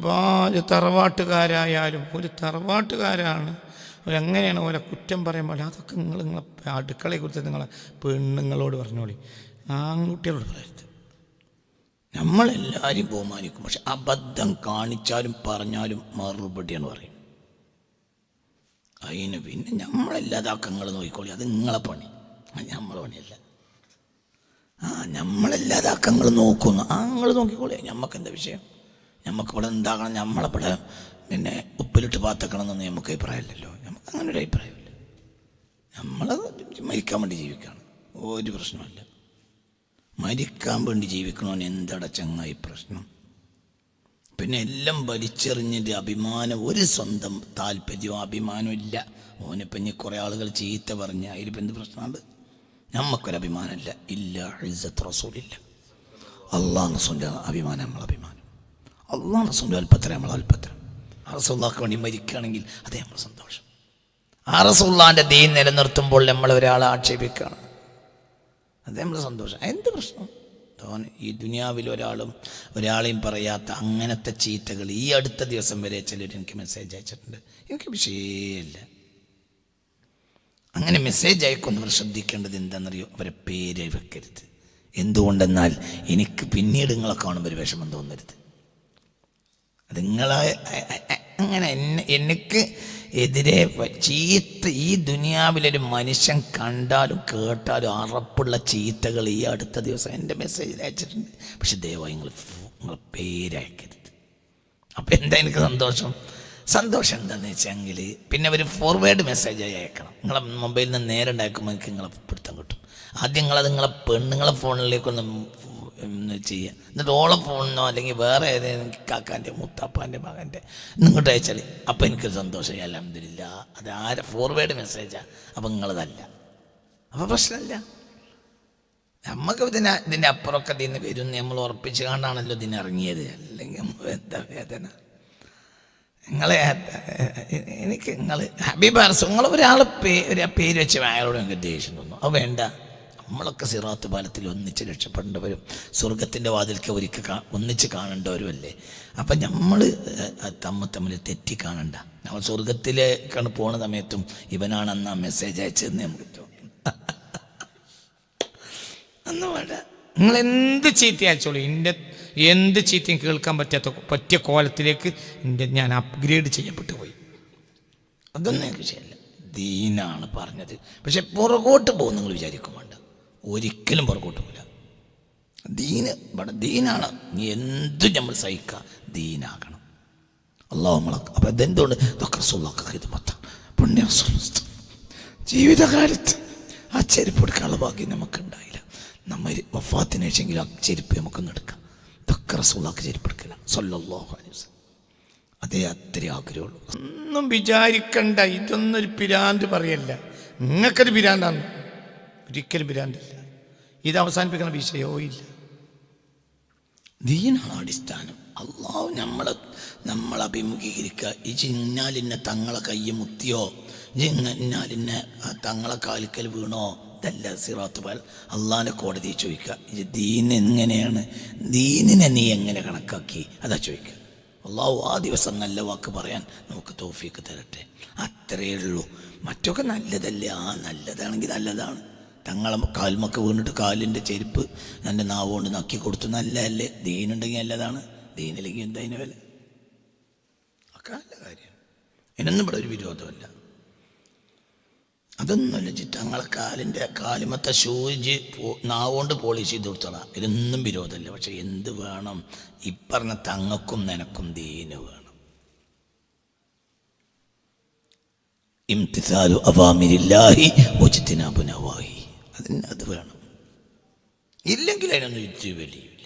ഒരുപാട് തറവാട്ടുകാരായാലും ഒരു തറവാട്ടുകാരാണ്. അവരെങ്ങനെയാണ് ഓരോ കുറ്റം പറയുമ്പോൾ അതൊക്കെ നിങ്ങൾ നിങ്ങളെ അടുക്കളയെക്കുറിച്ച് നിങ്ങളെ പെണ്ണുങ്ങളോട് പറഞ്ഞോളി. ആൺകുട്ടികളോട് പറയരുത്. നമ്മളെല്ലാവരും ബഹുമാനിക്കും. പക്ഷെ അബദ്ധം കാണിച്ചാലും പറഞ്ഞാലും മറുപടിയാണ് പറയും. അതിന് പിന്നെ നമ്മളെല്ലാതാക്കം നിങ്ങൾ നോക്കിക്കോളി. അത് നിങ്ങളെ പണി. നമ്മളെ പണിയല്ല. ആ നമ്മളെല്ലാതാക്കം നിങ്ങൾ നോക്കുന്നു. ആ നിങ്ങൾ നോക്കിക്കോളി. നമുക്കെന്താ വിഷയം? നമുക്ക് ഇവിടെ എന്താകണം നമ്മളിവിടെ പിന്നെ ഉപ്പിലിട്ട് പാത്തക്കണം എന്നൊന്നും നമുക്ക് അഭിപ്രായമില്ലല്ലോ. നമുക്ക് അങ്ങനെ ഒരു അഭിപ്രായമില്ല. നമ്മൾ മരിക്കാൻ വേണ്ടി ജീവിക്കുകയാണ്. ഒരു പ്രശ്നമല്ല മരിക്കാൻ വേണ്ടി ജീവിക്കണമെന്ന് എന്തട ചങ്ങായി പ്രശ്നം? പിന്നെ എല്ലാം വലിച്ചെറിഞ്ഞിട്ട് അഭിമാനം ഒരു സ്വന്തം താല്പര്യവും അഭിമാനവും ഇല്ല. ഓനിപ്പം ഇനി കുറേ ആളുകൾ ചീത്ത പറഞ്ഞ് അതിലിപ്പോൾ എന്ത് പ്രശ്നമുണ്ട് നമുക്കൊരു അഭിമാനമില്ല ഇല്ല ഇസ്സത്ത് റസൂലില്ല. അള്ളാഹ് റസൂലിന്റെ അഭിമാനം നമ്മൾ അഭിമാനം അള്ളാഹ് റസൂലിന്റെ നമ്മൾ അല്പത്തരം ആ റസൂള്ളാക്ക് വേണ്ടി മരിക്കുകയാണെങ്കിൽ അതേ നമ്മൾ സന്തോഷം. ആ റസൂള്ളാന്റെ ദീൻ നിലനിർത്തുമ്പോൾ നമ്മൾ ഒരാളെ ആക്ഷേപിക്കുകയാണ്. അതേ നമ്മൾ സന്തോഷം. എന്ത് പ്രശ്നം? തോൻ ഈ ദുനിയാവിൽ ഒരാളും ഒരാളെയും പറയാത്ത അങ്ങനത്തെ ചീത്തകൾ ഈ അടുത്ത ദിവസം വരെ ചിലർ എനിക്ക് മെസ്സേജ് അയച്ചിട്ടുണ്ട്. എനിക്ക് വിഷയമില്ല. അങ്ങനെ മെസ്സേജ് അയക്കുന്നവർ ശ്രദ്ധിക്കേണ്ടത് എന്താണെന്നറിയോ? അവരെ പേര് വെക്കരുത്. എന്തുകൊണ്ടെന്നാൽ എനിക്ക് പിന്നീട് നിങ്ങളെ കാണുമ്പോൾ ഒരു വിഷമം തോന്നരുത്. അ- അങ്ങനെ എന്നെ എനിക്ക് എതിരെ ചീത്ത ഈ ദുനിയാവിലൊരു മനുഷ്യൻ കണ്ടാലും കേട്ടാലും അറപ്പുള്ള ചീത്തകൾ ഈ അടുത്ത ദിവസം എന്റെ മെസ്സേജിൽ അയച്ചിട്ടുണ്ട്. പക്ഷെ ദയവായി നിങ്ങൾ നിങ്ങൾ പേരയക്കരുത്. അപ്പം എന്താ എനിക്ക് സന്തോഷം? സന്തോഷം എന്താണെന്ന് വെച്ചെങ്കിൽ പിന്നെ ഒരു ഫോർവേഡ് മെസ്സേജ് അയക്കണം. നിങ്ങളെ മൊബൈലിൽ നിന്ന് നേരെ ഉണ്ടാക്കുമ്പോൾ എനിക്ക് നിങ്ങളെ പിടുത്തം കിട്ടും. ആദ്യം നിങ്ങളത് നിങ്ങളെ പെണ്ണുങ്ങളെ ഫോണിലേക്കൊന്ന് ചെയ്യുക എന്നിട്ട് ഓളെ ഫോണിനോ അല്ലെങ്കിൽ വേറെ ഏതെങ്കിലും കാക്കാന്റെ മുത്തപ്പാന്റെ മകന്റെ നിങ്ങോട്ട് അയച്ചാൽ അപ്പം എനിക്ക് സന്തോഷമായി അലഹമില്ല അത് ആരെ ഫോർവേഡ് മെസ്സേജാണ് അപ്പം നിങ്ങളതല്ല അപ്പോൾ പ്രശ്നമില്ല നമുക്ക് ഇതിന് ഇതിന്റെ അപ്പുറമൊക്കെ ഇതിന് വരും നമ്മൾ ഉറപ്പിച്ച് കണ്ടാണല്ലോ ഇതിന് ഇറങ്ങിയത്. അല്ലെങ്കിൽ എന്താ വേദന? നിങ്ങളെ എനിക്ക് നിങ്ങൾ ഹബീബാർസ് നിങ്ങൾ ഒരാൾ ഒരു പേര് വെച്ച് അയാളോട് എനിക്ക് ദേഷ്യം അത് വേണ്ട. നമ്മളൊക്കെ സിറാത്ത് പാലത്തിൽ ഒന്നിച്ച് രക്ഷപ്പെടേണ്ടവരും സ്വർഗത്തിന്റെ വാതിൽക്ക് ഒരിക്കൽ ഒന്നിച്ച് കാണേണ്ടവരുമല്ലേ? അപ്പം നമ്മൾ തമ്മിൽ തമ്മിൽ തെറ്റി കാണണ്ട. നമ്മൾ സ്വർഗത്തിലേക്കാണ് പോണ സമയത്തും ഇവനാണ് അന്ന് ആ മെസ്സേജ് അയച്ചതെന്ന് നമുക്ക് തോന്നും. ഒന്നും വേണ്ട. നിങ്ങൾ എന്ത് ചീത്ത അയച്ചോളൂ? എന്റെ എന്ത് ചീത്തയും കേൾക്കാൻ പറ്റാത്ത പറ്റിയ കോലത്തിലേക്ക് എന്റെ ഞാൻ അപ്ഗ്രേഡ് ചെയ്യപ്പെട്ടു പോയി. അതൊന്നും എനിക്ക് വിഷയമല്ല. ദീനാണ് പറഞ്ഞത്. പക്ഷെ പുറകോട്ട് പോകും നിങ്ങൾ വിചാരിക്കും വേണ്ട ഒരിക്കലും പുറകോട്ട് പോകില്ല ദീന് ഇവിടെ ദീനാണ്. നീ എന്ത് നമ്മൾ സഹിക്കുക ദീനാകണം. അള്ളാഹു നമ്മളെ അപ്പം ഇതെന്തുകൊണ്ട്? ഇതൊക്കെ ഇത് മൊത്തം പുണ്യ ജീവിതകാലത്ത് ആ ചെരുപ്പ് എടുക്കാനുള്ള ഭാഗ്യം നമുക്കുണ്ടായില്ല. നമ്മൾ വഫാത്തിന് ശേഷമെങ്കിലും ആ ചെരുപ്പ് നമുക്കൊന്ന് എടുക്കാം. ഇതൊക്കെ റസൂള്ളാക്ക് ചെരുപ്പ് എടുക്കില്ല വസല്ലം. അതേ അത്ര ആഗ്രഹമുള്ളൂ. ഒന്നും വിചാരിക്കണ്ട ഇതൊന്നൊരു പിരാന്ത് പറയല്ല. നിങ്ങൾക്കൊരു പിരാന്താണ് ഒരിക്കലും വരാണ്ടില്ല ഇത് അവസാനിപ്പിക്കുന്ന വിഷയമോ ഇല്ല. ദീനാണ് അടിസ്ഥാനം അള്ളാഹു നമ്മളെ നമ്മൾ അഭിമുഖീകരിക്കുക. ഈ ചിന്നാലിന്നെ തങ്ങളെ കയ്യെ മുത്തിയോ? ചിന്നാലിന്നെ തങ്ങളെ കാലിക്കൽ വീണോ? ഇതല്ല സിറാത്ത് പാൽ. അള്ളാഹിനെ കോടതി ചോദിക്കുക. ഇത് ദീൻ എങ്ങനെയാണ്? ദീനിനെ നീ എങ്ങനെ കണക്കാക്കി? അതാ ചോദിക്കുക. അള്ളാഹു ആ ദിവസം നല്ല വാക്ക് പറയാൻ നമുക്ക് തോഫിക്ക് തരട്ടെ. അത്രയേ ഉള്ളൂ. മറ്റൊക്കെ നല്ലതല്ലേ? ആ നല്ലതാണെങ്കിൽ നല്ലതാണ്. തങ്ങളെ കാൽമൊക്കെ വീണിട്ട് കാലിന്റെ ചെരുപ്പ് എന്റെ നാവ് കൊണ്ട് നക്കി കൊടുത്തു. നല്ലതല്ലേ ദീനുണ്ടെങ്കിൽ നല്ലതാണ്. ദീനില്ലെങ്കിൽ എന്താ അതിന് വില? ഒക്കെ നല്ല കാര്യം. ഇതിനൊന്നും ഇവിടെ ഒരു വിരോധമല്ല. അതൊന്നുമല്ല ചി തങ്ങളെ കാലിന്റെ കാലിമത്തെ ഷൂജ് നാവുകൊണ്ട് പോളിഷ് ചെയ്ത് കൊടുത്തോളാം. ഇതിനൊന്നും വിരോധമല്ല. പക്ഷെ എന്ത് വേണം? ഇപ്പറഞ്ഞ തങ്ങൾക്കും നിനക്കും ദീന് വേണം. ഇംതിസാലു അവാമിരില്ലാഹി ഒജിത്തിനാബുനവാഹി അതിന് അത് വേണം ഇല്ലെങ്കിൽ അതിനൊന്നും ഇത്തിരി വലിയ